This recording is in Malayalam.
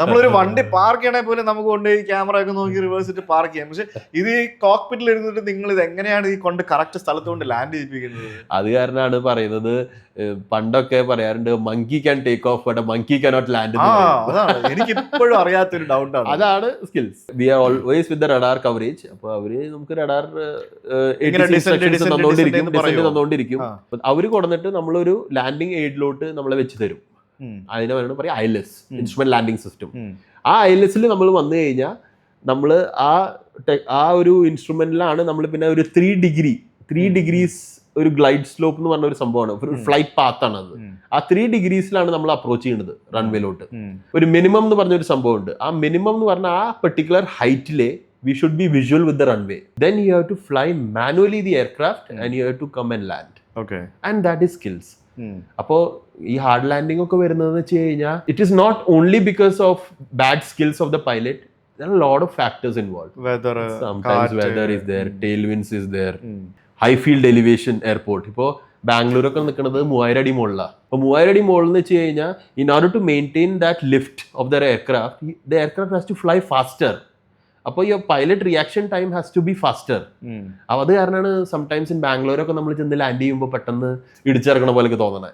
നമ്മളൊരു വണ്ടി പാർക്ക് ചെയ്യണേ പോലും നമുക്ക് കൊണ്ട് ഈ ക്യാമറ ഒക്കെ നോക്കി റിവേഴ്സ് ഇട്ട് പാർക്ക് ചെയ്യാം. പക്ഷെ ഇത് ഈ കോക്പിറ്റിൽ ഇരുന്നിട്ട് നിങ്ങൾ ഇത് എങ്ങനെയാണ് ഈ കൊണ്ട് കറക്റ്റ് സ്ഥലത്ത് കൊണ്ട് ലാൻഡ് ചെയ്യിപ്പിക്കുന്നത്? അത് കാരണമാണ് പറയുന്നത്. പണ്ടൊക്കെ പറയാറുണ്ട് monkey can take off but monkey cannot land എനിക്ക് ഇപ്പോഴും അറിയാത്തൊരു ഡൗട്ടാണ് അതാണ് skills we are always with radar coverage അപ്പൊ അവർ നമുക്ക് റഡാർ തന്നോണ്ടിരിക്കും അവർ കൊടുത്തിട്ട് നമ്മളൊരു ലാൻഡിങ് എയ്ഡിലോട്ട് നമ്മളെ വെച്ച് തരും. അതിനെ പറയുന്നത് പറയാം ഐലെസ് ഇൻസ്ട്രുമെന്റ് ലാൻഡിങ് സിസ്റ്റം ആ ഐലെസിൽ നമ്മൾ വന്നു കഴിഞ്ഞാൽ നമ്മൾ ആ ആ ഒരു ഇൻസ്ട്രുമെന്റിലാണ് നമ്മൾ പിന്നെ ഒരു ത്രീ ഡിഗ്രി ത്രീ ഡിഗ്രീസ് ഒരു ഗ്ലൈഡ് സ്ലോപ്പ് എന്ന് പറഞ്ഞ ഒരു സംഭവമാണ്. ഒരു ഫ്ലൈറ്റ് പാത്ത് ആണ് അത്. ആ ത്രീ ഡിഗ്രീസിലാണ് നമ്മൾ അപ്രോച്ച് ചെയ്യുന്നത് റൺവേയിലോട്ട് ഒരു മിനിമം എന്ന് പറഞ്ഞ ഒരു സംഭവമുണ്ട്. ആ മിനിമം എന്ന് പറഞ്ഞാൽ ആ particular ഹൈറ്റിലെ we should be visual with the runway then you have to fly manually the aircraft and you have to come and land and that is skills അപ്പോൾ ഈ ഹാർഡ് ലാൻഡിംഗ് ഒക്കെ വരുന്നത് വെച്ച് കഴിഞ്ഞാൽ it is not only because of bad skills of the pilot lot of factors involve weather is there tail winds is there high field elevation airport ഇപ്പോൾ ബാംഗ്ലൂരൊക്കെ നിൽക്കുന്നത് മൂവായിരം അടി മുകളിലാണ് അപ്പോൾ മൂവായിരം അടി മുകളിൽ എന്ന് വെച്ച് കഴിഞ്ഞാൽ in order to maintain that lift of the aircraft the aircraft has to fly faster അപ്പോൾ ഈ pilot reaction time has to be faster അത് കാരണമാണ് സംടൈംസ് ഇൻ ബാംഗ്ലൂരൊക്കെ നമ്മൾ ചെന്ന് ലാൻഡ് ചെയ്യുമ്പോൾ പെട്ടെന്ന് ഇടിച്ചിറങ്ങണ പോലെയൊക്കെ തോന്നണേ.